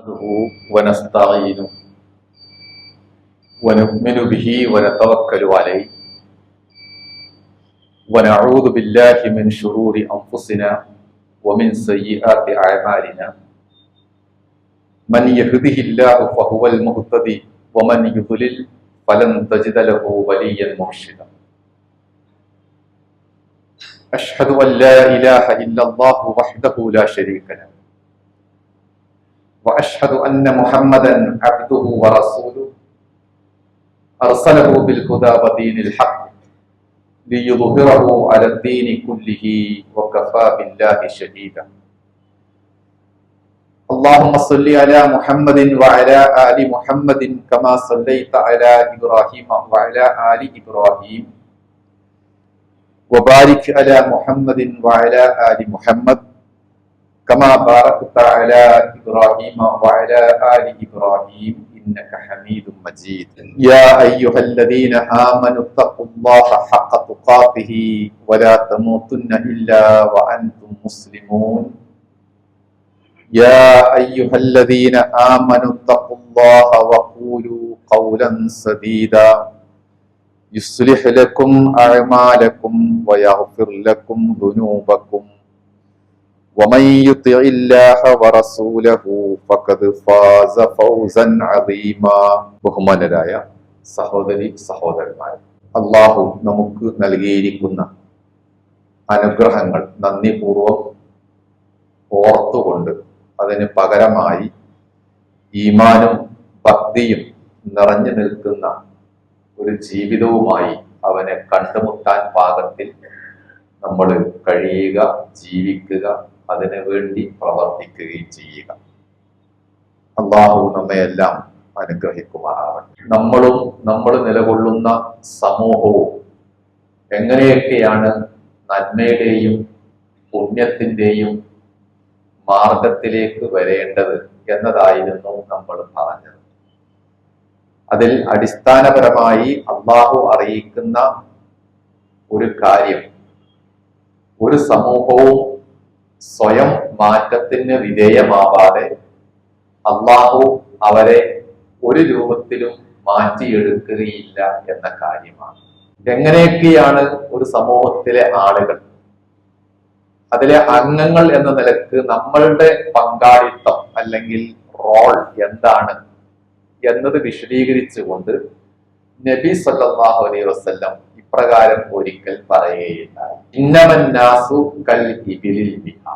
نحمده ونستعينه ونؤمن به ونتوكل عليه. ونعوذ بالله من شرور أنفسنا ومن سيئات أعمالنا. من يهده الله فهو المهتدي ومن يضلل فلن تجد له وليا مرشدا. أشهد أن لا إله إلا الله وحده لا شريك له. وأشهد أن محمدا عبده ورسوله. أرسله بالهدى ودين الحق ليظهره على الدين كله وكفى بالله شهيدا. اللهم صل على محمد وعلى آل محمد كما صليت على إبراهيم وعلى آل إبراهيم. وبارك على محمد وعلى آل محمد كما باركت على إبراهيم وعلى آل إبراهيم إنك حميد مجيد. يا أيها الذين آمنوا اتقوا الله حق تقاته ولا تموتن إلا وأنتم مسلمون. يا أيها الذين آمنوا اتقوا الله وقولوا قولا سديدا. يصلح لكم أعمالكم ويغفر لكم ذنوبكم. ومن يطع الله ورسوله فقد فاز فوزا عظيما ബഹുമാനരായ സഹോദരി സഹോദരന്മാർ അള്ളാഹു നമുക്ക് നൽകിയിരിക്കുന്ന അനുഗ്രഹങ്ങൾ നന്ദിപൂർവം ഓർത്തുകൊണ്ട് അതിന് പകരമായി ഈമാനും ഭക്തിയും നിറഞ്ഞു നിൽക്കുന്ന ഒരു ജീവിതവുമായി അവനെ കണ്ടുമുട്ടാൻ പാകത്തിൽ നമ്മൾ കഴിയുക ജീവിക്കുക അതിനു വേണ്ടി പ്രവർത്തിക്കുകയും ചെയ്യുക. അള്ളാഹു നമ്മയെല്ലാം അനുഗ്രഹിക്കുമാറാവട്ടെ. നമ്മളും നമ്മൾ നിലകൊള്ളുന്ന സമൂഹവും എങ്ങനെയൊക്കെയാണ് നന്മയുടെയും പുണ്യത്തിന്റെയും മാർഗത്തിലേക്ക് വരേണ്ടത് എന്നതായിരുന്നു നമ്മൾ പറഞ്ഞത്. അതിൽ അടിസ്ഥാനപരമായി അള്ളാഹു അറിയിക്കുന്ന ഒരു കാര്യം ഒരു സമൂഹവും സ്വയം മാറ്റത്തിന് വിധേയമാവാതെ അള്ളാഹു അവരെ ഒരു രൂപത്തിലും മാറ്റിയെടുക്കുകയില്ല എന്ന കാര്യമാണ്. എങ്ങനെയൊക്കെയാണ് ഒരു സമൂഹത്തിലെ ആളുകൾ? അതിലെ അംഗങ്ങൾ എന്ന നിലയ്ക്ക് നമ്മളുടെ പങ്കാളിത്തം അല്ലെങ്കിൽ റോൾ എന്താണ് എന്നത് വിശദീകരിച്ചുകൊണ്ട് നബി സല്ലാഹു അലൈ വസല്ലം ഇപ്രകാരം ഒരിക്കൽ പറയുകയുണ്ടായി. ഇന്നമന്നാസു ഇബിലിൽ ബിഹ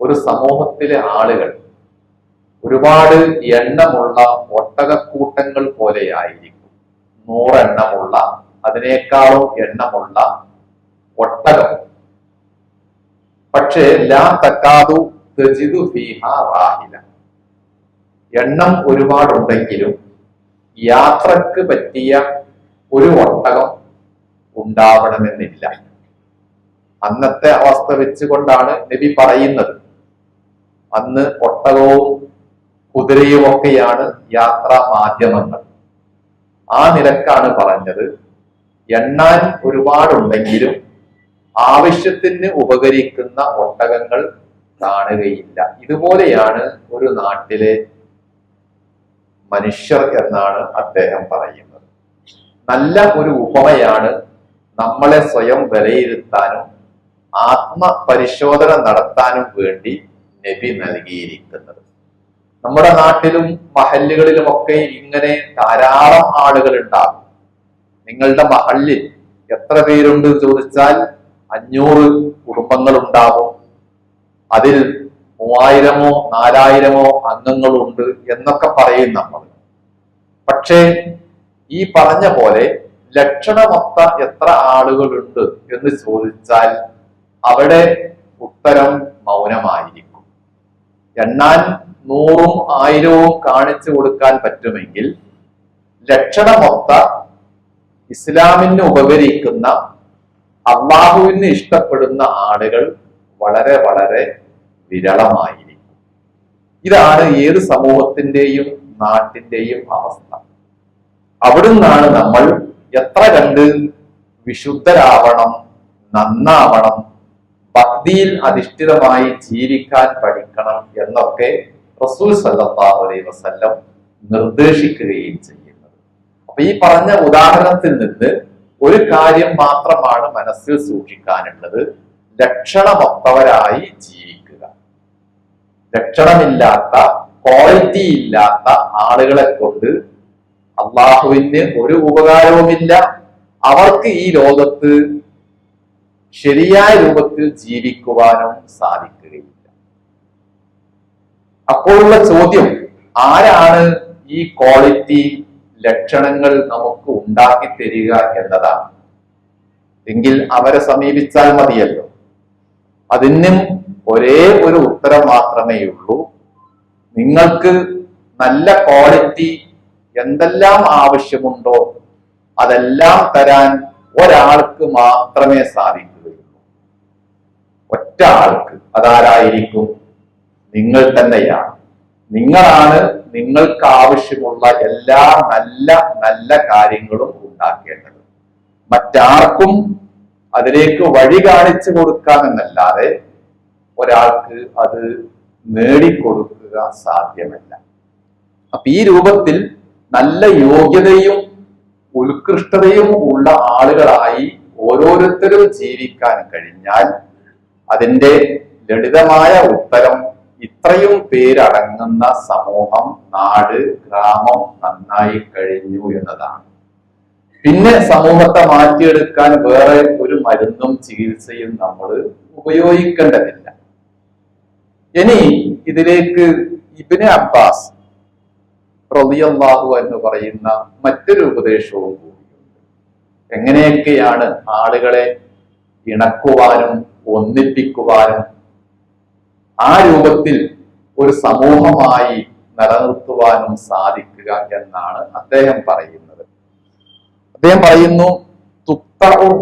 ഒരു സമൂഹത്തിലെ ആളുകൾ ഒരുപാട് എണ്ണമുള്ള ഒട്ടകക്കൂട്ടങ്ങൾ പോലെയായിരിക്കും. നൂറെണ്ണമുള്ള അതിനേക്കാളും എണ്ണമുള്ള ഒട്ടകം. പക്ഷേ ലാ തക്കാതു തജിദു ഫീഹ റാഹില. എണ്ണം ഒരുപാടുണ്ടെങ്കിലും യാത്രയ്ക്ക് പറ്റിയ ഒരു ഒട്ടകം ഉണ്ടാവണമെന്നില്ല. അന്നത്തെ അവസ്ഥ വെച്ചുകൊണ്ടാണ് നബി പറയുന്നത്. അന്ന് ഒട്ടകവും കുതിരയുമൊക്കെയാണ് യാത്രാ മാധ്യമങ്ങൾ. ആ നിലക്കാണ് പറഞ്ഞത്. എണ്ണാൻ ഒരുപാടുണ്ടെങ്കിലും ആവശ്യത്തിന് ഉപകരിക്കുന്ന ഒട്ടകങ്ങൾ കാണുകയില്ല. ഇതുപോലെയാണ് ഒരു നാട്ടിലെ മനുഷ്യർ എന്നാണ് അദ്ദേഹം പറയുന്നത്. നല്ല ഒരു ഉപമയാണ് നമ്മളെ സ്വയം വിലയിരുത്താനും ആത്മപരിശോധന നടത്താനും വേണ്ടി നബി നൽകിയിരിക്കുന്നത്. നമ്മുടെ നാട്ടിലും മഹല്ലുകളിലുമൊക്കെ ഇങ്ങനെ ധാരാളം ആളുകൾ ഉണ്ടാകും. നിങ്ങളുടെ മഹല്ലിൽ എത്ര പേരുണ്ട് ചോദിച്ചാൽ അഞ്ഞൂറ് കുടുംബങ്ങൾ ഉണ്ടാകും അതിൽ മൂവായിരമോ നാലായിരമോ അംഗങ്ങളുണ്ട് എന്നൊക്കെ പറയും നമ്മൾ. പക്ഷേ ഈ പറഞ്ഞ പോലെ ലക്ഷണമൊത്ത എത്ര ആളുകളുണ്ട് എന്ന് ചോദിച്ചാൽ അവിടെ ഉത്തരം മൗനമായിരിക്കും. എണ്ണാൻ നൂറും ആയിരവും കാണിച്ചു കൊടുക്കാൻ പറ്റുമെങ്കിൽ ലക്ഷണമൊത്ത ഇസ്ലാമിന് ഉപകരിക്കുന്ന അള്ളാഹുവിന് ഇഷ്ടപ്പെടുന്ന ആളുകൾ വളരെ വളരെ വിരളമായിരിക്കും. ഇതാണ് ഏത് സമൂഹത്തിന്റെയും നാട്ടിന്റെയും അവസ്ഥ. അവിടുന്നാണ് നമ്മൾ എത്ര കണ്ട് വിശുദ്ധരാവണം നന്നാവണം ഭക്തിയിൽ അധിഷ്ഠിതമായി ജീവിക്കാൻ പഠിക്കണം എന്നൊക്കെ റസൂൽ സല്ലല്ലാഹു അലൈഹി വസല്ലം നിർദ്ദേശിക്കുകയും ചെയ്യുന്നത്. അപ്പൊ ഈ പറഞ്ഞ ഉദാഹരണത്തിൽ നിന്ന് ഒരു കാര്യം മാത്രമാണ് മനസ്സിൽ സൂക്ഷിക്കാനുള്ളത്. ലക്ഷണമൊത്തവരായി ജീവിക്കുക. ലക്ഷണമില്ലാത്ത ക്വാളിറ്റി ഇല്ലാത്ത ആളുകളെ കൊണ്ട് അള്ളാഹുവിന് ഒരു ഉപകാരവുമില്ല. അവർക്ക് ഈ ലോകത്ത് ശരിയായ രൂപത്തിൽ ജീവിക്കുവാനും സാധിക്കുകയില്ല. അപ്പോഴുള്ള ചോദ്യം ആരാണ് ഈ ക്വാളിറ്റി ലക്ഷണങ്ങൾ നമുക്ക് ഉണ്ടാക്കി തരിക എന്നതാണ്. എങ്കിൽ അവരെ സമീപിച്ചാൽ മതിയല്ലോ. അതിനും ഒരേ ഒരു ഉത്തരം മാത്രമേ ഉള്ളൂ നിങ്ങൾക്ക് നല്ല ക്വാളിറ്റി എന്തെല്ലാം ആവശ്യമുണ്ടോ അതെല്ലാം തരാൻ ഒരാൾക്ക് മാത്രമേ സാധിക്കുകയുള്ളൂ. ഒറ്റ ആൾക്ക് അതാരായിരിക്കും? നിങ്ങൾ തന്നെയാണ്. നിങ്ങളാണ് നിങ്ങൾക്ക് ആവശ്യമുള്ള എല്ലാ നല്ല നല്ല കാര്യങ്ങളും ഉണ്ടാക്കേണ്ടത്. മറ്റാർക്കും അതിലേക്ക് വഴി കാണിച്ചു കൊടുക്കാമെന്നല്ലാതെ ഒരാൾക്ക് അത് നേടിക്കൊടുക്കുക സാധ്യമല്ല. അപ്പൊ ഈ രൂപത്തിൽ നല്ല യോഗ്യതയും ഉത്കൃഷ്ടതയും ഉള്ള ആളുകളായി ഓരോരുത്തരും ജീവിക്കാൻ കഴിഞ്ഞാൽ അതിന്റെ ലളിതമായ ഉത്തരം ഇത്രയും പേരടങ്ങുന്ന സമൂഹം നാട് ഗ്രാമം നന്നായി കഴിഞ്ഞു എന്നതാണ്. പിന്നെ സമൂഹത്തെ മാറ്റിയെടുക്കാൻ വേറെ ഒരു മരുന്നും ചികിത്സയും നമ്മൾ ഉപയോഗിക്കേണ്ടതില്ല. ഇനി ഇതിലേക്ക് ഇബിന് അബ്ബാസ് റളിയല്ലാഹു എന്ന് പറയുന്ന മറ്റൊരു ഉപദേശവും കൂടിയുണ്ട് എങ്ങനെയൊക്കെയാണ് ആളുകളെ ഇണക്കുവാനും ഒന്നിപ്പിക്കുവാനും ആ രൂപത്തിൽ ഒരു സമൂഹമായി നിലനിർത്തുവാനും സാധിക്കുക എന്നാണ് അദ്ദേഹം പറയുന്നത്. അദ്ദേഹം പറയുന്നു തുത്തഉർ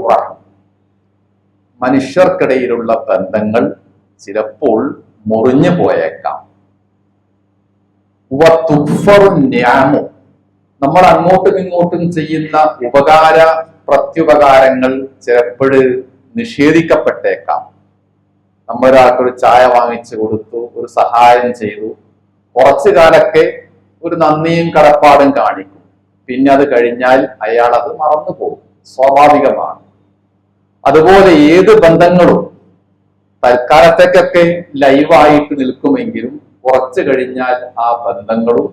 മനുഷ്യർക്കിടയിലുള്ള ബന്ധങ്ങൾ ചിലപ്പോൾ മുറിഞ്ഞു പോയേക്കാം. നമ്മൾ അങ്ങോട്ടും ഇങ്ങോട്ടും ചെയ്യുന്ന ഉപകാര പ്രത്യുപകാരങ്ങൾ ചിലപ്പോൾ നിഷേധിക്കപ്പെട്ടേക്കാം. നമ്മൾ ഒരാൾക്കൊരു ചായ വാങ്ങിച്ചു കൊടുത്തു ഒരു സഹായം ചെയ്തു. കുറച്ചു കാലൊക്കെ ഒരു നന്ദിയും കടപ്പാടും കാണിക്കും. പിന്നെ അത് കഴിഞ്ഞാൽ അയാൾ അത് മറന്നു പോകും. സ്വാഭാവികമാണ്. അതുപോലെ ഏത് ബന്ധങ്ങളും തൽക്കാലത്തേക്കൊക്കെ ലൈവായിട്ട് നിൽക്കുമെങ്കിലും കുറച്ചു കഴിഞ്ഞാൽ ആ ബന്ധങ്ങളും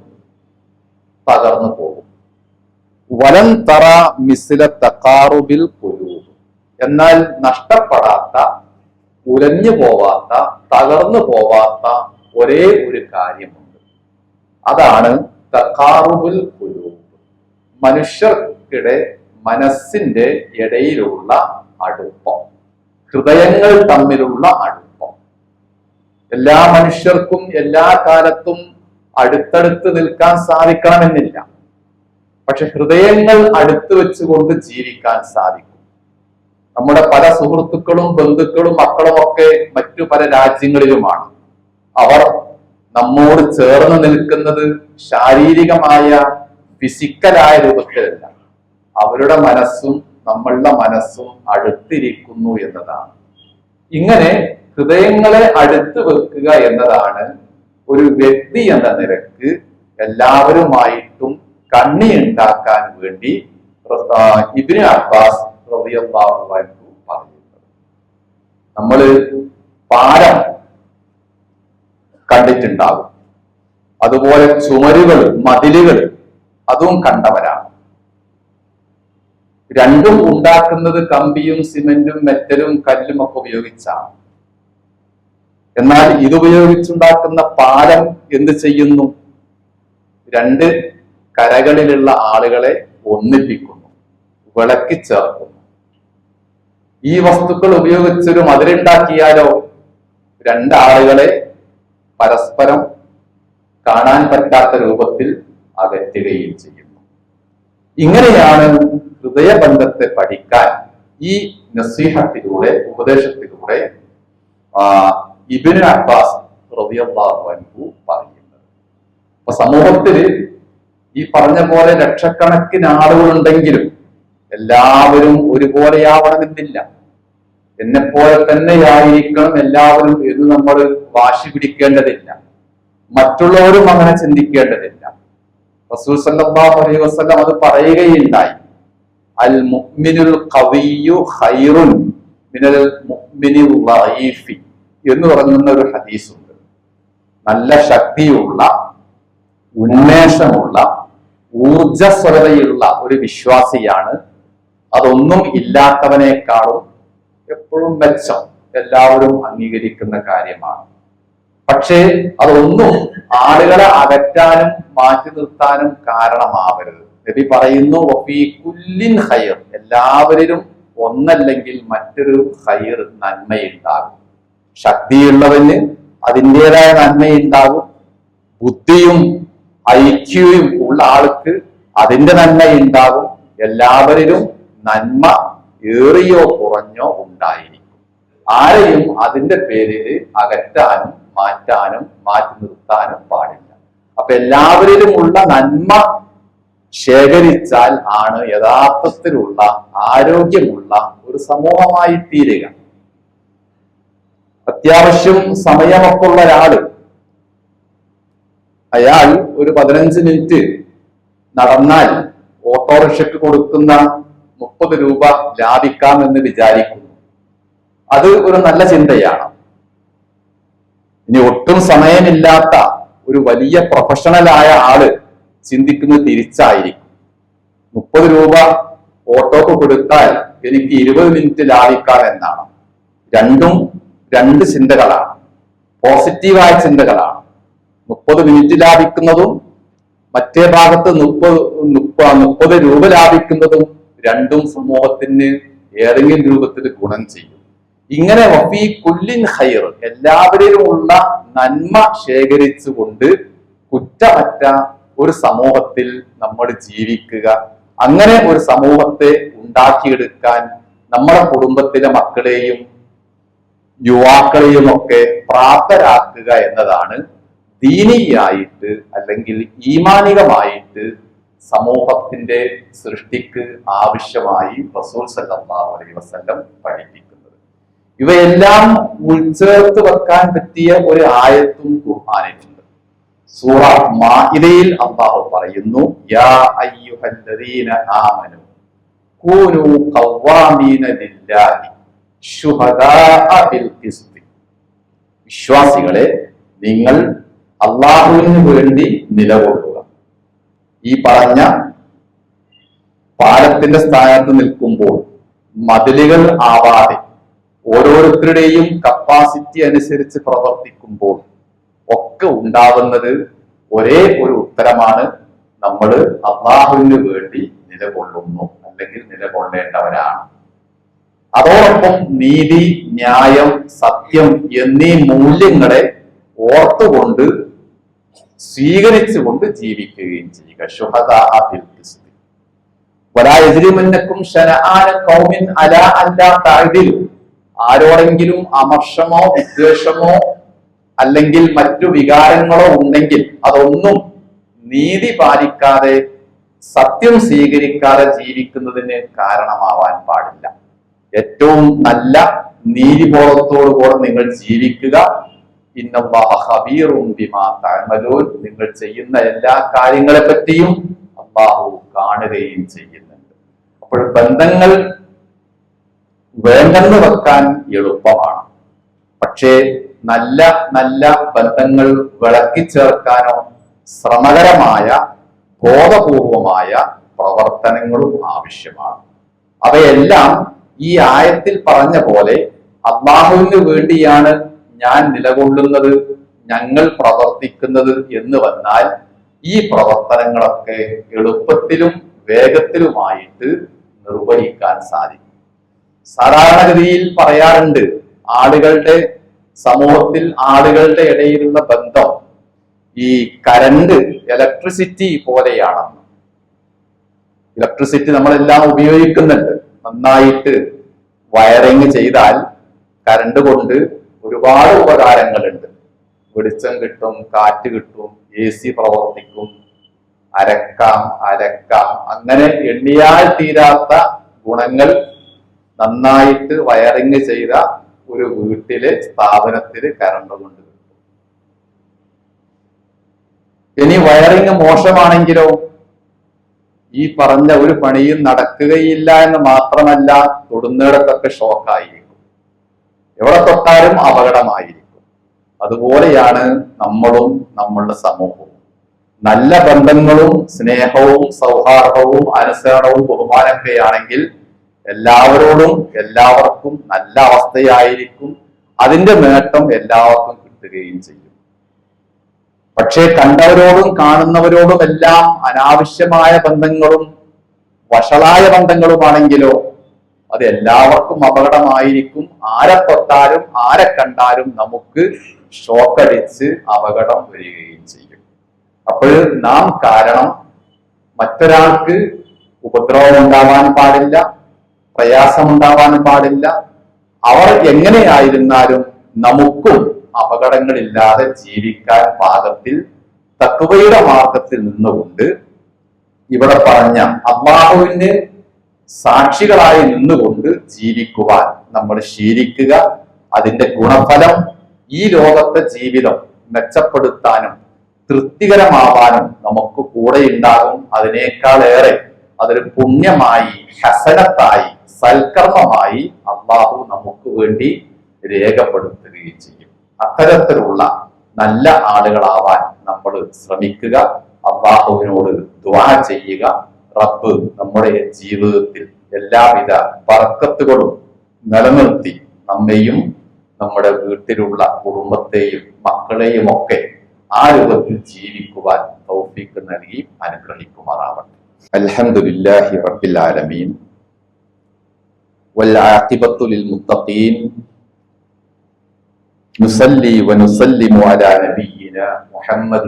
തകർന്നു പോകും. വലം തറ മിസില തക്കാറുബിൽ എന്നാൽ നഷ്ടപ്പെടാത്ത ഉലഞ്ഞു പോവാത്ത തകർന്നു പോവാത്ത ഒരേ ഒരു കാര്യമുണ്ട്. അതാണ് തക്കാറുബിൽ കുരൂബ് മനുഷ്യർക്കിടെ മനസ്സിന്റെ ഇടയിലുള്ള അടുപ്പം. ഹൃദയങ്ങൾ തമ്മിലുള്ള അടുപ്പം. എല്ലാ മനുഷ്യർക്കും എല്ലാ കാലത്തും അടുത്തടുത്ത് നിൽക്കാൻ സാധിക്കണമെന്നില്ല. പക്ഷെ ഹൃദയങ്ങൾ അടുത്ത് വെച്ചുകൊണ്ട് ജീവിക്കാൻ സാധിക്കും. നമ്മുടെ പല സുഹൃത്തുക്കളും ബന്ധുക്കളും മക്കളും ഒക്കെ മറ്റു പല രാജ്യങ്ങളിലുമാണ്. അവർ നമ്മോട് ചേർന്ന് നിൽക്കുന്നത് ശാരീരികമായ ഫിസിക്കലായ രൂപത്തിലല്ല. അവരുടെ മനസ്സും നമ്മളുടെ മനസ്സും അടുത്തിരിക്കുന്നു എന്നതാണ്. ഇങ്ങനെ ഹൃദയങ്ങളെ അടുത്ത് വെക്കുക എന്നതാണ് ഒരു വ്യക്തി എന്ന നിരക്ക് എല്ലാവരുമായിട്ടും കണ്ണി ഉണ്ടാക്കാൻ വേണ്ടി ഇബിന് അബ്ബാസ് പറയുന്നത്. നമ്മൾ പാലം കണ്ടിട്ടുണ്ടാകും അതുപോലെ ചുമരുകൾ മതിലുകൾ അതും കണ്ടവരാണ്. രണ്ടും ഉണ്ടാക്കുന്നത് കമ്പിയും സിമെന്റും മെറ്റലും കല്ലും ഒക്കെ ഉപയോഗിച്ചാണ്. എന്നാൽ ഇതുപയോഗിച്ചുണ്ടാക്കുന്ന പാലം എന്ത് ചെയ്യുന്നു? രണ്ട് കരകളിലുള്ള ആളുകളെ ഒന്നിപ്പിക്കുന്നു വിളക്കി ചേർക്കുന്നു. ഈ വസ്തുക്കൾ ഉപയോഗിച്ചൊരു മതിലുണ്ടാക്കിയാലോ രണ്ടാളുകളെ പരസ്പരം കാണാൻ പറ്റാത്ത രൂപത്തിൽ അകറ്റുകയും ചെയ്യുന്നു. ഇങ്ങനെയാണ് ഹൃദയബന്ധത്തെ പഠിക്കാൻ ഈ നസീഹത്തിലൂടെ ഉപദേശത്തിലൂടെ ഇബിന് അബ്ബാസ് പറയുന്നത് അപ്പൊ സമൂഹത്തിൽ ഈ പറഞ്ഞ പോലെ ലക്ഷക്കണക്കിന് ആളുകളുണ്ടെങ്കിലും എല്ലാവരും ഒരുപോലെയാവണമെന്നില്ല. എന്നെ പോലെ തന്നെയായിരിക്കണം എല്ലാവരും എന്ന് നമ്മൾ വാശി പിടിക്കേണ്ടതില്ല. മറ്റുള്ളവരും അങ്ങനെ ചിന്തിക്കേണ്ടതില്ല. റസൂൽ സല്ലല്ലാഹു അലൈഹി വസല്ലം അത് പറയുകയുണ്ടായി. അൽ മുഅ്മിനുൽ ഖവിയ്യു ഖൈറുൻ മിനൽ മുഅ്മിനിൽ ളഈഫി എന്ന് പറയുന്ന ഒരു ഹദീസുണ്ട്. നല്ല ശക്തിയുള്ള ഉന്മേഷമുള്ള ഊർജസ്വലതയുള്ള ഒരു വിശ്വാസിയാണ്. അതൊന്നും ഇല്ലാത്തവനേക്കാളും എപ്പോഴും മെച്ചം എല്ലാവരും അംഗീകരിക്കുന്ന കാര്യമാണ്. പക്ഷേ അതൊന്നും ആളുകളെ അകറ്റാനും മാറ്റി നിർത്താനും കാരണമാവരുത്. നബി പറയുന്നു "വഫീ കുല്ലിൻ ഖൈർ. എല്ലാവരിലും ഒന്നല്ലെങ്കിൽ മറ്റൊരു ഖൈർ നന്മയുണ്ടാകും. ശക്തിയുള്ളവന് അതിന്റെതായ നന്മയുണ്ടാകും. ബുദ്ധിയും ഐക്യവും ഉള്ള ആൾക്ക് അതിന്റെ നന്മയുണ്ടാകും. എല്ലാവരിലും നന്മ ഏറിയോ കുറഞ്ഞോ ഉണ്ടായിരിക്കും. ആരെയും അതിന്റെ പേരിൽ അകറ്റാനും മാറ്റാനും മാറ്റി നിർത്താനും പാടില്ല. അപ്പൊ എല്ലാവരിലും ഉള്ള നന്മ ശേഖരിച്ചാൽ ആണ് യഥാർത്ഥത്തിലുള്ള ആരോഗ്യമുള്ള ഒരു സമൂഹമായി തീരുക. അത്യാവശ്യം സമയമൊക്കെ ഉള്ള ഒരാൾ. അയാൾ ഒരു പതിനഞ്ച് മിനിറ്റ് നടന്നാൽ ഓട്ടോറിക്ഷയ്ക്ക് കൊടുക്കുന്ന മുപ്പത് രൂപ ലാഭിക്കാം എന്ന് വിചാരിക്കുന്നു. അത് ഒരു നല്ല ചിന്തയാണ്. ഇനി ഒട്ടും സമയമില്ലാത്ത ഒരു വലിയ പ്രൊഫഷണലായ ആൾ ചിന്തിക്കുന്നത് തിരിച്ചായിരിക്കും. മുപ്പത് രൂപ ഓട്ടോക്ക് കൊടുത്താൽ എനിക്ക് ഇരുപത് മിനിറ്റ് ലാഭിക്കാം എന്നാണ്. രണ്ടും രണ്ട് ചിന്തകളാണ്. പോസിറ്റീവായ ചിന്തകളാണ്. മുപ്പത് മിനിറ്റ് ലാഭിക്കുന്നതും മറ്റേ ഭാഗത്ത് മുപ്പത് മുപ്പ- മുപ്പത് രൂപ ലാഭിക്കുന്നതും രണ്ടും സമൂഹത്തിന് ഏതെങ്കിലും രൂപത്തിൽ ഗുണം ചെയ്യും. ഇങ്ങനെ വഫീ കുല്ലിൻ ഹൈർ എല്ലാവരിലുമുള്ള നന്മ ശേഖരിച്ചുകൊണ്ട് കുറ്റമറ്റ ഒരു സമൂഹത്തിൽ നമ്മൾ ജീവിക്കുക. അങ്ങനെ ഒരു സമൂഹത്തെ ഉണ്ടാക്കിയെടുക്കാൻ നമ്മുടെ കുടുംബത്തിലെ മക്കളെയും യുവാക്കളെയും ഒക്കെ പ്രാപ്തരാക്കുക എന്നതാണ് ദീനിയായിട്ട് അല്ലെങ്കിൽ ഈമാനികമായിട്ട് സമൂഹത്തിന്റെ സൃഷ്ടിക്ക് ആവശ്യമായി റസൂൽ സല്ലല്ലാഹു അലൈഹി പഠിപ്പിക്കുന്നത്. ഇവയെല്ലാം ഉൾച്ചേർത്ത് വെക്കാൻ പറ്റിയ ഒരു ആയത്തും ഖുർആനിലുണ്ട്. സൂറ മാഇദയിൽ അള്ളാഹു പറയുന്നു യാ അയ്യുഹല്ലദീന ആമനു കൂനു ലില്ലാഹി. വിശ്വാസികളെ നിങ്ങൾ അള്ളാഹുവിന് വേണ്ടി നിലകൊള്ളുക. ഈ പറഞ്ഞ പാലത്തിന്റെ സ്ഥാനത്ത് നിൽക്കുമ്പോൾ മതിലുകൾ ആവാതെ ഓരോരുത്തരുടെയും കപ്പാസിറ്റി അനുസരിച്ച് പ്രവർത്തിക്കുമ്പോൾ ഒക്കെ ഉണ്ടാവുന്നത് ഒരേ ഒരു ഉത്തരമാണ്. നമ്മൾ അള്ളാഹുവിന് വേണ്ടി നിലകൊള്ളുന്നു അല്ലെങ്കിൽ നിലകൊള്ളേണ്ടവരാണ്. അതോടൊപ്പം നീതി ന്യായം സത്യം എന്നീ മൂല്യങ്ങളെ ഓർത്തുകൊണ്ട് സ്വീകരിച്ചുകൊണ്ട് ജീവിക്കുകയും ചെയ്യുക. ശുഹദാ ആരോടെങ്കിലും അമർഷമോ വിദ്വേഷമോ അല്ലെങ്കിൽ മറ്റു വികാരങ്ങളോ ഉണ്ടെങ്കിൽ അതൊന്നും നീതി പാലിക്കാതെ സത്യം സ്വീകരിക്കാതെ ജീവിക്കുന്നതിന് കാരണമാവാൻ പാടില്ല. ഏറ്റവും നല്ല നീതിബോധത്തോടു കൂടെ നിങ്ങൾ ജീവിക്കുക. നിങ്ങൾ ചെയ്യുന്ന എല്ലാ കാര്യങ്ങളെ പറ്റിയും അള്ളാഹു കാണുകയും ചെയ്യുന്നുണ്ട്. അപ്പോൾ ബന്ധങ്ങൾ വേണ്ടെന്ന് വെക്കാൻ എളുപ്പമാണ്. പക്ഷേ നല്ല നല്ല ബന്ധങ്ങൾ വിളക്കി ചേർക്കാനോ ശ്രമകരമായ ബോധപൂർവമായ പ്രവർത്തനങ്ങളും ആവശ്യമാണ്. അവയെല്ലാം ഈ ആയത്തിൽ പറഞ്ഞ പോലെ അള്ളാഹുവിന് വേണ്ടിയാണ് ഞാൻ നിലകൊള്ളുന്നത് ഞങ്ങൾ പ്രവർത്തിക്കുന്നത് എന്ന് വന്നാൽ ഈ പ്രവർത്തനങ്ങളൊക്കെ എളുപ്പത്തിലും വേഗത്തിലുമായിട്ട് നിർവഹിക്കാൻ സാധിക്കും. സാധാരണഗതിയിൽ പറയാറുണ്ട് ആളുകളുടെ സമൂഹത്തിൽ ആളുകളുടെ ഇടയിലുള്ള ബന്ധം ഈ കരണ്ട് ഇലക്ട്രിസിറ്റി പോലെയാണെന്ന്. ഇലക്ട്രിസിറ്റി നമ്മളെല്ലാം ഉപയോഗിക്കുന്നുണ്ട്. നന്നായിട്ട് വയറിങ് ചെയ്താൽ കരണ്ട് കൊണ്ട് ഒരുപാട് ഉപകാരങ്ങളുണ്ട്. വെളിച്ചം കിട്ടും കാറ്റ് കിട്ടും എ സി പ്രവർത്തിക്കും. അരക്കാം അരക്കാം. അങ്ങനെ എണ്ണിയാൽ തീരാത്ത ഗുണങ്ങൾ നന്നായിട്ട് വയറിങ് ചെയ്ത ഒരു വീട്ടിലെ സ്ഥാപനത്തിൽ കറണ്ട് കൊണ്ട് കിട്ടും. ഇനി വയറിങ് മോശമാണെങ്കിലോ? ഈ പറഞ്ഞ ഒരു പണിയും നടക്കുകയില്ല എന്ന് മാത്രമല്ല തൊടുന്നിടത്തൊക്കെ ഷോക്കായിരിക്കും. എവിടെ തൊട്ടാലും അപകടമായിരിക്കും. അതുപോലെയാണ് നമ്മളും നമ്മളുടെ സമൂഹവും. നല്ല ബന്ധങ്ങളും സ്നേഹവും സൗഹാർദ്ദവും അനുസരണവും ബഹുമാനമൊക്കെയാണെങ്കിൽ എല്ലാവരോടും എല്ലാവർക്കും നല്ല അവസ്ഥയായിരിക്കും. അതിന്റെ നേട്ടം എല്ലാവർക്കും കിട്ടുകയും ചെയ്യും. പക്ഷേ കണ്ടവരോടും കാണുന്നവരോടും എല്ലാം അനാവശ്യമായ ബന്ധങ്ങളും വഷളായ ബന്ധങ്ങളുമാണെങ്കിലോ അത് എല്ലാവർക്കും അപകടമായിരിക്കും. ആരെ തൊട്ടാലും ആരെ കണ്ടാലും നമുക്ക് ഷോക്കടിച്ച് അപകടം വരികയും ചെയ്യും. അപ്പോൾ നാം കാരണം മറ്റൊരാൾക്ക് ഉപദ്രവം ഉണ്ടാവാൻ പാടില്ല പ്രയാസമുണ്ടാവാൻ പാടില്ല. അവർ എങ്ങനെയായിരുന്നാലും നമുക്കും അപകടങ്ങളില്ലാതെ ജീവിക്കാൻ പാകത്തിൽ തക്കുവയുടെ മാർഗത്തിൽ നിന്നുകൊണ്ട് ഇവിടെ പറഞ്ഞ അള്ളാഹുവിന്റെ സാക്ഷികളായി നിന്നുകൊണ്ട് ജീവിക്കുവാൻ നമ്മൾ ശീലിക്കുക അതിന്റെ ഗുണഫലം ഈ ലോകത്തെ ജീവിതം മെച്ചപ്പെടുത്താനും തൃപ്തികരമാവാനും നമുക്ക് കൂടെ ഉണ്ടാകും അതിനേക്കാളേറെ അതൊരു പുണ്യമായി ഹസനത്തായി സൽക്കർമ്മമായി അള്ളാഹു നമുക്ക് വേണ്ടി രേഖപ്പെടുത്തുകയും ചെയ്യും. അത്തരത്തിലുള്ള നല്ല ആളുകളാവാൻ നമ്മൾ ശ്രമിക്കുക അള്ളാഹുവിനോട് ദ്വാ ചെയ്യുക റബ്ബ് നമ്മുടെ ജീവിതത്തിൽ എല്ലാവിധ പറക്കത്തുകളും നിലനിർത്തി നമ്മെയും നമ്മുടെ വീട്ടിലുള്ള കുടുംബത്തെയും മക്കളെയും ഒക്കെ ആ രൂപത്തിൽ ജീവിക്കുവാൻ തൗഫീക്ക് നൽകി അനുഗ്രഹിക്കുമാറാവട്ടെ അൽഹംദുലില്ലാഹി റബ്ബിൽ ആലമീൻ والعاقبة للمتقين نصلي ونسلم على نبينا محمد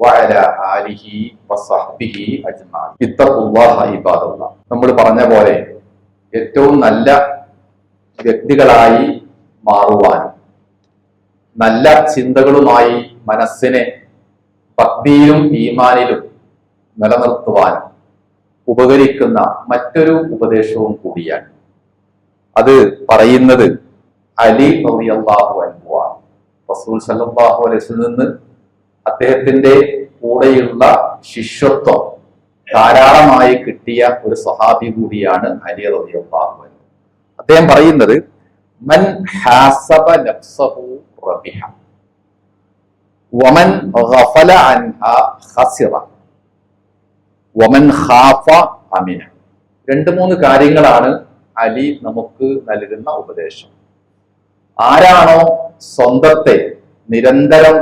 وعلى آله وصحبه أجمعين اتقوا الله عباد الله നമ്മൾ പറഞ്ഞ പോലെ ഏറ്റവും നല്ല വ്യക്തികളായി മാറുവാനും നല്ല ചിന്തകളുമായി മനസ്സിനെ ഭക്തിയിലും ഈമാനിലും നിലനിർത്തുവാനും ഉപകരിക്കുന്ന മറ്റൊരു ഉപദേശവും കൂടിയാണ് അത് പറയുന്നത് അലി റളിയല്ലാഹു അൻഹു ആണ് റസൂൽ അലൈഹി വസല്ലം നിന്ന് അദ്ദേഹത്തിന്റെ കൂടെയുള്ള ശിഷ്യത്വം ധാരാളമായി കിട്ടിയ ഒരു സഹാബി കൂടിയാണ് അലി അൻഹു. അദ്ദേഹം പറയുന്നത് മൻ ഹാസബ നഫ്സഹു റബിഹ വമൻ ഗഫല അൻഹ ഖസിറ വമൻ ഖാഫ അമിന. രണ്ട് മൂന്ന് കാര്യങ്ങളാണ് അലി നമുക്ക് നൽകുന്ന ഉപദേശം. ആരാണോ സ്വന്തത്തെ നിരന്തരം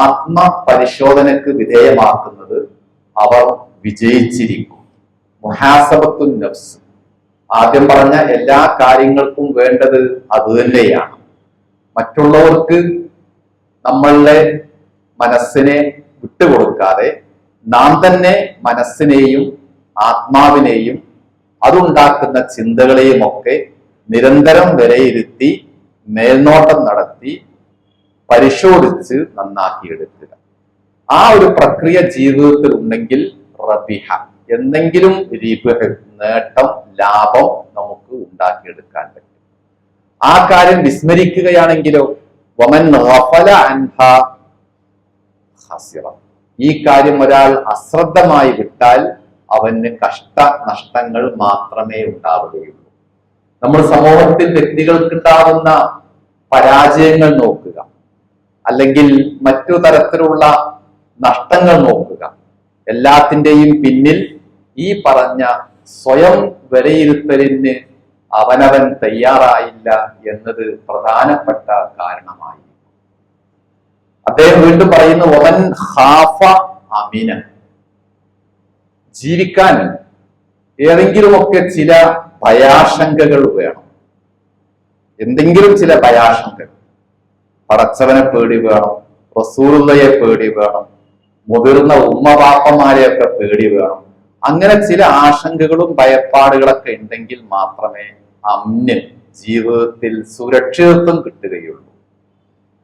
ആത്മപരിശോധനക്ക് വിധേയമാക്കുന്നത് അവർ വിജയിച്ചിരിക്കും. മുഹാസബത്തു നഫ്സ്. ആദ്യം പറഞ്ഞ എല്ലാ കാര്യങ്ങൾക്കും വേണ്ടത് അതുതന്നെയാണ് മറ്റുള്ളവർക്ക് നമ്മളുടെ മനസ്സിനെ വിട്ടുകൊടുക്കാതെ നാം തന്നെ മനസ്സിനെയും ആത്മാവിനെയും അതുണ്ടാക്കുന്ന ചിന്തകളെയുമൊക്കെ നിരന്തരം വിലയിരുത്തി മേൽനോട്ടം നടത്തി പരിശോധിച്ച് നന്നാക്കിയെടുക്കുക. ആ ഒരു പ്രക്രിയ ജീവിതത്തിൽ ഉണ്ടെങ്കിൽ റബിഹ. എന്തെങ്കിലും രീപഹ് നേട്ടം ലാഭം നമുക്ക് ഉണ്ടാക്കിയെടുക്കാൻ പറ്റും. ആ കാര്യം വിസ്മരിക്കുകയാണെങ്കിലോ വമൻ. ഈ കാര്യം ഒരാൾ അശ്രദ്ധമായി വിട്ടാൽ അവന് കഷ്ട നഷ്ടങ്ങൾ മാത്രമേ ഉണ്ടാവുകയുള്ളൂ. നമ്മൾ സമൂഹത്തിൽ വ്യക്തികൾക്കുണ്ടാവുന്ന പരാജയങ്ങൾ നോക്കുക. അല്ലെങ്കിൽ മറ്റു തരത്തിലുള്ള നഷ്ടങ്ങൾ നോക്കുക. എല്ലാത്തിന്റെയും പിന്നിൽ ഈ പറഞ്ഞ സ്വയം വിലയിരുത്തലിന് അവനവൻ തയ്യാറായില്ല എന്നത് പ്രധാനപ്പെട്ട കാരണമായി. അദ്ദേഹം വീണ്ടും പറയുന്നു ഒവൻ ഹാഫ അമിന ജീവിക്കാൻ ഏതെങ്കിലുമൊക്കെ ചില ഭയാശങ്കകൾ വേണം. എന്തെങ്കിലും ചില ഭയാശങ്കകൾ. പടച്ചവനെ പേടി വേണം റസൂറുള്ളയെ പേടി വേണം മുതിർന്ന ഉമ്മവാപ്പന്മാരെയൊക്കെ പേടി വേണം. അങ്ങനെ ചില ആശങ്കകളും ഭയപ്പാടുകളൊക്കെ ഉണ്ടെങ്കിൽ മാത്രമേ അമ്ന് ജീവിതത്തിൽ സുരക്ഷിതത്വം കിട്ടുകയുള്ളൂ.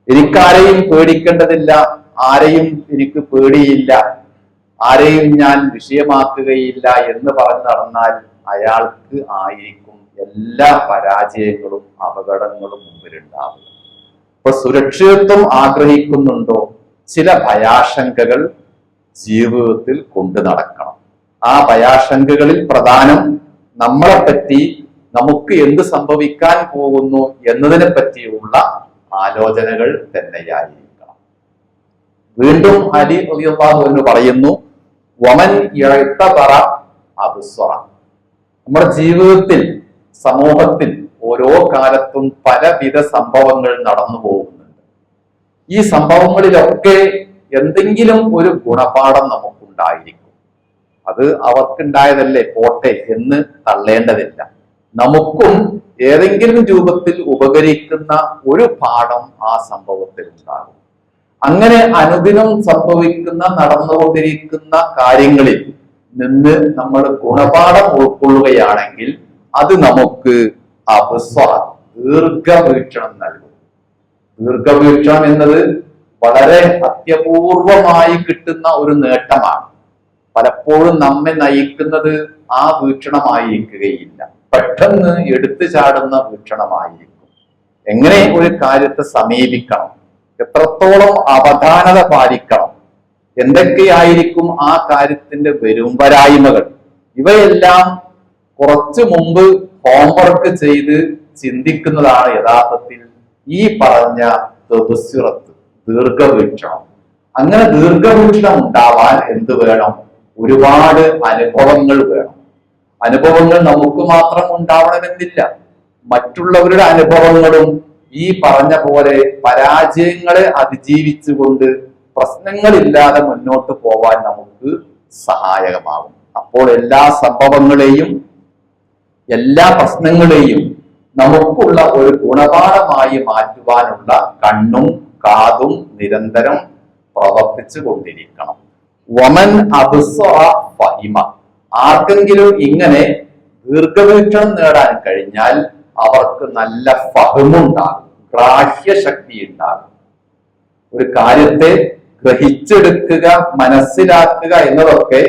എനിക്കാരെയും പേടിക്കേണ്ടതില്ല ആരെയും എനിക്ക് പേടിയില്ല ആരെയും ഞാൻ വിഷയമാക്കുകയില്ല എന്ന് പറഞ്ഞു നടന്നാൽ അയാൾക്ക് ആയിരിക്കും എല്ലാ പരാജയങ്ങളും അപകടങ്ങളും മുമ്പിലുണ്ടാവുക. അപ്പൊ സുരക്ഷിതത്വം ആഗ്രഹിക്കുന്നുണ്ടോ? ചില ഭയാശങ്കകൾ ജീവിതത്തിൽ കൊണ്ടു നടക്കണം. ആ ഭയാശങ്കകളിൽ പ്രധാനം നമ്മളെപ്പറ്റി നമുക്ക് എന്ത് സംഭവിക്കാൻ പോകുന്നു എന്നതിനെ പറ്റിയുള്ള ആലോചനകൾ തന്നെയായിരിക്കണം. വീണ്ടും അലി എന്ന് പറയുന്നു വമൻ അബുസ്വറ. നമ്മുടെ ജീവിതത്തിൽ സമൂഹത്തിൽ ഓരോ കാലത്തും പലവിധ സംഭവങ്ങൾ നടന്നു പോകുന്നുണ്ട്. ഈ സംഭവങ്ങളിലൊക്കെ എന്തെങ്കിലും ഒരു ഗുണപാഠം നമുക്കുണ്ടായിരിക്കും. അത് അവർക്കുണ്ടായതല്ലേ പോട്ടെ എന്ന് തള്ളേണ്ടതില്ല. നമുക്കും ഏതെങ്കിലും രൂപത്തിൽ ഉപകരിക്കുന്ന ഒരു പാഠം ആ സംഭവത്തിൽ ഉണ്ടാകും. അങ്ങനെ അനുദിനം സംഭവിക്കുന്ന നടന്നുകൊണ്ടിരിക്കുന്ന കാര്യങ്ങളിൽ നിന്ന് നമ്മൾ ഗുണപാഠം ഉൾക്കൊള്ളുകയാണെങ്കിൽ അത് നമുക്ക് അപസ്വ ദീർഘവീക്ഷണം നൽകും. ദീർഘവീക്ഷണം എന്നത് വളരെ അത്യപൂർവമായി കിട്ടുന്ന ഒരു നേട്ടമാണ്. പലപ്പോഴും നമ്മെ നയിക്കുന്നത് ആ വീക്ഷണമായിരിക്കുകയില്ല. പെട്ടെന്ന് എടുത്തു ചാടുന്ന വീക്ഷണമായിരിക്കും. എങ്ങനെ ഒരു കാര്യത്തെ സമീപിക്കണം? എത്രത്തോളം അവധാനത പാലിക്കണം? എന്തൊക്കെയായിരിക്കും ആ കാര്യത്തിന്റെ വരുംവരായ്മകൾ? ഇവയെല്ലാം കുറച്ചു മുമ്പ് ഹോംവർക്ക് ചെയ്ത് ചിന്തിക്കുന്നതാണ് യഥാർത്ഥത്തിൽ ഈ പറഞ്ഞ ദബുസിറത്ത് ദീർഘവീക്ഷണം. അങ്ങനെ ദീർഘവീക്ഷണം ഉണ്ടാവാൻ എന്ത് വേണം? ഒരുപാട് അനുഭവങ്ങൾ വേണം. അനുഭവങ്ങൾ നമുക്ക് മാത്രം ഉണ്ടാവണമെന്നില്ല. മറ്റുള്ളവരുടെ അനുഭവങ്ങളും ഈ പറഞ്ഞ പോലെ പരാജയങ്ങളെ അതിജീവിച്ചുകൊണ്ട് പ്രശ്നങ്ങളില്ലാതെ മുന്നോട്ട് പോവാൻ നമുക്ക് സഹായകമാകും. അപ്പോൾ എല്ലാ സംഭവങ്ങളെയും എല്ലാ പ്രശ്നങ്ങളെയും നമുക്കുള്ള ഒരു ഗുണപാഠമായി മാറ്റുവാനുള്ള കണ്ണും കാതും നിരന്തരം പ്രവർത്തിച്ചു കൊണ്ടിരിക്കണം. വമൻ ഫഹിമ. ആർക്കെങ്കിലും ഇങ്ങനെ ദീർഘവീക്ഷണം നേടാൻ കഴിഞ്ഞാൽ അവർക്ക് നല്ല ഫഹമുണ്ടാകും ഗ്രാഹ്യശക്തി ഉണ്ടാകും ഒരു കാര്യത്തെ ഗ്രഹിച്ചെടുക്കുക മനസ്സിലാക്കുക എന്നതൊക്കെ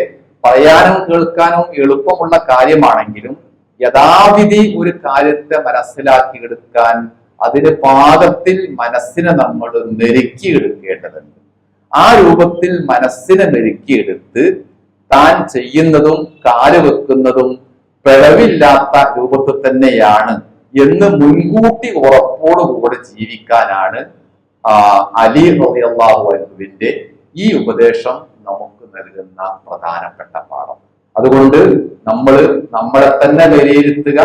പറയാനും കേൾക്കാനും എളുപ്പമുള്ള കാര്യമാണെങ്കിലും യഥാവിധി ഒരു കാര്യത്തെ മനസ്സിലാക്കിയെടുക്കാൻ അതിന് പാകത്തിൽ മനസ്സിനെ നമ്മൾ മെരുക്കിയെടുക്കേണ്ടതുണ്ട് ആ രൂപത്തിൽ മനസ്സിനെ മെരുക്കിയെടുത്ത് താൻ ചെയ്യുന്നതും കാലുവെക്കുന്നതും പിഴവില്ലാത്ത രൂപത്തിൽ തന്നെയാണ് എന്ന് മുൻകൂട്ടി ഉറപ്പോടുകൂടെ ജീവിക്കാനാണ് അലി റളിയല്ലാഹു അൻഹുവിന്റെ ഈ ഉപദേശം നമുക്ക് നൽകുന്ന പ്രധാനപ്പെട്ട പാഠം. അതുകൊണ്ട് നമ്മൾ നമ്മളെ തന്നെ വിലയിരുത്തുക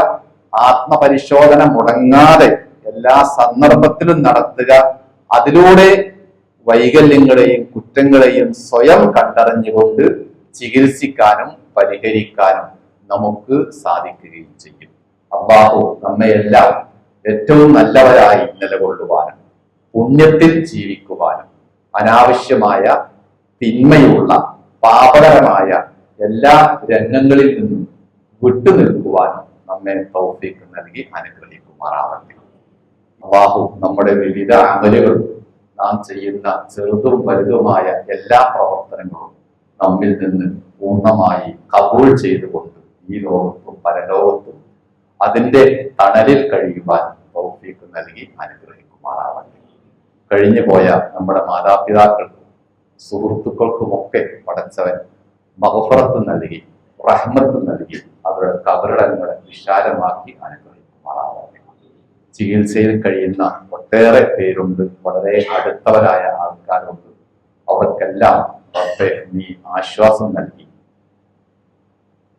ആത്മപരിശോധന മുടങ്ങാതെ എല്ലാ സന്ദർഭത്തിലും നടത്തുക അതിലൂടെ വൈകല്യങ്ങളെയും കുറ്റങ്ങളെയും സ്വയം കണ്ടറിഞ്ഞുകൊണ്ട് ചികിത്സിക്കാനും പരിഹരിക്കാനും നമുക്ക് സാധിക്കുകയും ചെയ്യും. അള്ളാഹു നമ്മയെല്ലാം ഏറ്റവും നല്ലവരായി നിലകൊള്ളുവാനും പുണ്യത്തിൽ ജീവിക്കുവാനും അനാവശ്യമായ തിന്മയുള്ള പാപകരമായ എല്ലാ രംഗങ്ങളിൽ നിന്നും വിട്ടുനിൽക്കുവാനും നമ്മെ തൗഫീക്ക് നൽകി അനുഗ്രഹിക്കുമാറാവട്ടെ. അള്ളാഹു നമ്മുടെ വിവിധ അമലുകളും നാം ചെയ്യുന്ന ചെറുതും വലുതുമായ എല്ലാ പ്രവർത്തനങ്ങളും നമ്മിൽ നിന്ന് പൂർണമായി കബൂൾ ചെയ്തുകൊണ്ട് ഈ ലോകത്തും പരലോകത്തും അതിന്റെ തണലിൽ കഴിയുവാൻ തൗഫീക്ക് നൽകി അനുഗ്രഹിക്കുമാറാവട്ടെ. കഴിഞ്ഞു പോയ നമ്മുടെ മാതാപിതാക്കൾക്കും സുഹൃത്തുക്കൾക്കുമൊക്കെ പടച്ചവൻ മഹഫറത്ത് നൽകി റഹ്മത്ത് നൽകി അവരുടെ കബറിടങ്ങളെ വിശാലമാക്കി അനുഗ്രഹിക്കുമാറാവട്ടെ. ചികിത്സയിൽ കഴിയുന്ന ഒട്ടേറെ പേരുണ്ട് വളരെ അടുത്തവരായ ആൾക്കാരുണ്ട്. അവർക്കെല്ലാം റബ്ബേ നീ ആശ്വാസം നൽകി.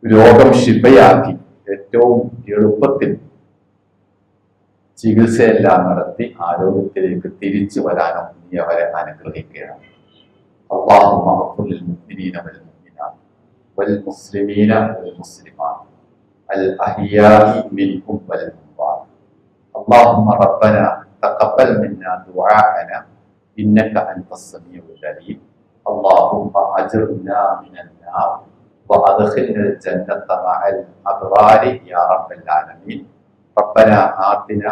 രോഗം ശിവയാക്കി ഏറ്റവും എളുപ്പത്തിൽ ചികിത്സയെല്ലാം നടത്തി ആരോഗ്യത്തിലേക്ക് തിരിച്ചു വരാനും നീ അവരെ അനുഗ്രഹിക്കണം اللهم اغفر للمؤمنين والمؤمنات والمسلمين والمسلمات الأحياء منهم والأموات اللهم ربنا تقبل منا دعاءنا إنك أنت السميع العليم اللهم أجرنا من النار وأدخلنا الجنة مع الأبرار يا رب العالمين ربنا آتنا